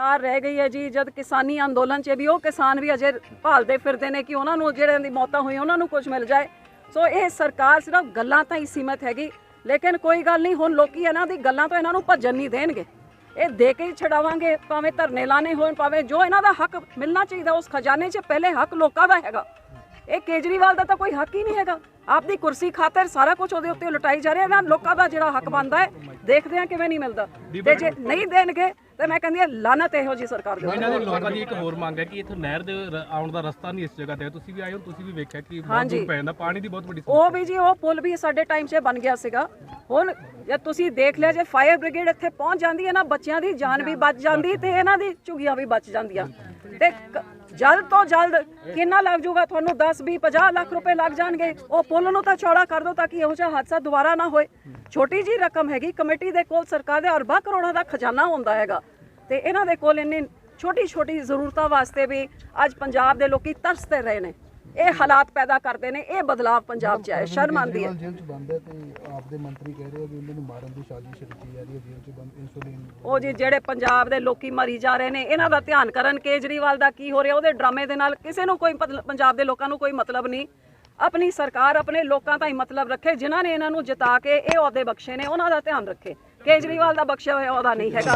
ਸਰਕਾਰ ਰਹਿ ਗਈ ਹੈ ਜੀ, ਜਦ ਕਿਸਾਨੀ ਅੰਦੋਲਨ 'ਚ ਵੀ ਉਹ ਕਿਸਾਨ ਵੀ ਅਜੇ ਭਾਲਦੇ ਫਿਰਦੇ ਨੇ ਕਿ ਉਹਨਾਂ ਨੂੰ ਜਿਹੜਿਆਂ ਦੀ ਮੌਤਾਂ ਹੋਈਆਂ, ਉਹਨਾਂ ਨੂੰ ਕੁਝ ਮਿਲ ਜਾਏ। ਸੋ ਇਹ ਸਰਕਾਰ ਸਿਰਫ ਗੱਲਾਂ ਤਾਂ ਹੀ ਸੀਮਤ ਹੈਗੀ, ਲੇਕਿਨ ਕੋਈ ਗੱਲ ਨਹੀਂ, ਹੁਣ ਲੋਕੀ ਇਹਨਾਂ ਦੀ ਗੱਲਾਂ ਤੋਂ ਇਹਨਾਂ ਨੂੰ ਭੱਜਣ ਨਹੀਂ ਦੇਣਗੇ। ਇਹ ਦੇ ਕੇ ਹੀ ਛਡਾਵਾਂਗੇ, ਭਾਵੇਂ ਧਰਨੇ ਲਾਣੇ ਹੋਣ, ਭਾਵੇਂ ਜੋ ਇਹਨਾਂ ਦਾ ਹੱਕ ਮਿਲਣਾ ਚਾਹੀਦਾ, ਉਸ ਖਜ਼ਾਨੇ 'ਚ ਪਹਿਲੇ ਹੱਕ ਲੋਕਾਂ ਦਾ ਹੈਗਾ। ਇਹ ਕੇਜਰੀਵਾਲ ਦਾ ਤਾਂ ਕੋਈ ਹੱਕ ਹੀ ਨਹੀਂ ਹੈਗਾ। ਆਪਦੀ ਕੁਰਸੀ ਖਾਤਰ ਸਾਰਾ ਕੁਝ ਉਹਦੇ ਉੱਤੇ ਲੁਟਾਈ ਜਾ ਰਿਹਾ ਨਾ ਲੋਕਾਂ ਦਾ ਜਿਹੜਾ ਹੱਕ ਬਣਦਾ ਹੈ ਦੇਖਦੇ ਆ ਕਿਵੇਂ ਨਹੀਂ ਮਿਲਦਾ ਤੇ ਜੇ ਨਹੀਂ ਦੇਣਗੇ ਤੇ ਮੈਂ ਕਹਿੰਦੀ ਹਾਂ ਲਾਨਤ ਇਹੋ ਜੀ ਸਰਕਾਰ ਦੇ ਉੱਤੇ। ਇਹਨਾਂ ਦੇ ਲੋਕਾਂ ਦੀ ਇੱਕ ਹੋਰ ਮੰਗ ਹੈ ਕਿ ਇੱਥੇ ਨਹਿਰ ਦੇ ਰ- ਆਉਣ ਦਾ ਰਸਤਾ ਨਹੀਂ ਇਸ ਜਗ੍ਹਾ ਤੇ ਹੈ। ਤੁਸੀਂ ਵੀ ਆਏ ਹੋ ਤੁਸੀਂ ਵੀ ਵੇਖਿਆ ਕਿ ਬਹੁਤ ਹਾਂਜੀ। ਦੂਰ ਪੈ ਜਾਂਦਾ ਪਾਣੀ ਦੀ ਬਹੁਤ ਵੱਡੀ ਉਹ ਵੀ ਜੀ ਉਹ ਪੁਲ ਵੀ ਸਾਡੇ ਟਾਈਮ 'ਚ ਬਣ ਗਿਆ ਸੀਗਾ ਹੁਣ ਜੇ ਤੁਸੀਂ ਦੇਖ ਲਿਆ ਜੇ ਫਾਇਰ ਬ੍ਰਿਗੇਡ ਇੱਥੇ ਪਹੁੰਚ ਜਾਂਦੀ ਹੈ ਨਾ ਬੱਚਿਆਂ ਦੀ ਜਾਨ ਵੀ ਬਚ ਜਾਂਦੀ ਤੇ ਇਹਨਾਂ ਦੀ ਝੁਗੀਆਂ ਵੀ ਬਚ ਜਾਂਦੀਆਂ ਤੇ ਕ- ਜਲਦ ਤੋਂ ਜਲਦ ਕਿੰਨਾ ਲੱਗ ਜਾਊਗਾ ਤੁਹਾਨੂੰ 10 20 50 ਲੱਖ ਰੁਪਏ ਲੱਗ ਜਾਣਗੇ। ਉਹ ਪੁਲ ਨੂੰ ਤਾਂ ਚੌੜਾ ਕਰ ਦਿਓ ਤਾਂ ਕਿ ਇਹੋ ਜਿਹਾ ਹਾਦਸਾ ਦੁਬਾਰਾ ਨਾ ਹੋਏ। ਛੋਟੀ ਜੀ ਰਕਮ ਹੈਗੀ ਕਮੇਟੀ ਦੇ ਕੋਲ, ਸਰਕਾਰ ਦੇ ਅਰਬਾਂ ਕਰੋੜਾਂ ਦਾ ਖਜ਼ਾਨਾ ਹੁੰਦਾ ਹੈਗਾ। ਤੇ ਇਹਨਾਂ ਦੇ ਕੋਲ ਇੰਨੀ ਛੋਟੀ ਛੋਟੀ ਜ਼ਰੂਰਤਾਂ ਵਾਸਤੇ ਵੀ ਅੱਜ ਪੰਜਾਬ ਦੇ ਲੋਕੀ ਤਰਸਦੇ ਰਹੇ ਨੇ। ਇਹ ਹਾਲਾਤ ਪੈਦਾ ਕਰਦੇ ਨੇ ਇਹ ਬਦਲਾਵ ਪੰਜਾਬ 'ਚ ਆਇਆ ਸ਼ਰਮ ਆਉਂਦੀ ਹੈ। ਜੇਲ੍ਹ ਚ ਬੰਦ ਹੈ ਤੇ ਆਪਦੇ ਮੰਤਰੀ ਕਹਿ ਰਹੇ ਆ ਵੀ ਉਹਨਾਂ ਨੂੰ ਮਾਰਨ ਦੀ ਸਾਜ਼ਿਸ਼ ਰਚੀ ਜਾ ਰਹੀ ਹੈ ਜੇਲ੍ਹ ਚ ਬੰਦ ਇਨਸੂਲਿਨ ਉਹ ਜੀ ਜਿਹੜੇ ਪੰਜਾਬ ਦੇ ਲੋਕੀ ਮਰੀ ਜਾ ਰਹੇ ਨੇ ਇਹਨਾਂ ਦਾ ਧਿਆਨ ਕਰਨ ਕੇਜਰੀਵਾਲ ਦਾ ਕੀ ਹੋ ਰਿਹਾ ਉਹਦੇ ਡਰਾਮੇ ਦੇ ਨਾਲ ਕਿਸੇ ਨੂੰ ਕੋਈ ਮਤਲਬ- ਪੰਜਾਬ ਦੇ ਲੋਕਾਂ ਨੂੰ ਕੋਈ ਮਤਲਬ ਨਹੀਂ। ਆਪਣੀ ਸਰਕਾਰ ਆਪਣੇ ਲੋਕਾਂ ਦਾ ਹੀ ਮਤਲਬ ਰੱਖੇ ਜਿਨ੍ਹਾਂ ਨੇ ਇਹਨਾਂ ਨੂੰ ਜਿਤਾ ਕੇ ਇਹ ਅਹੁਦੇ ਬਖਸ਼ੇ ਨੇ ਉਹਨਾਂ ਦਾ ਧਿਆਨ ਰੱਖੇ। ਕੇਜਰੀਵਾਲ ਦਾ ਬਖਸ਼ਿਆ ਹੋਇਆ ਉਹਦਾ ਨਹੀਂ ਹੈਗਾ।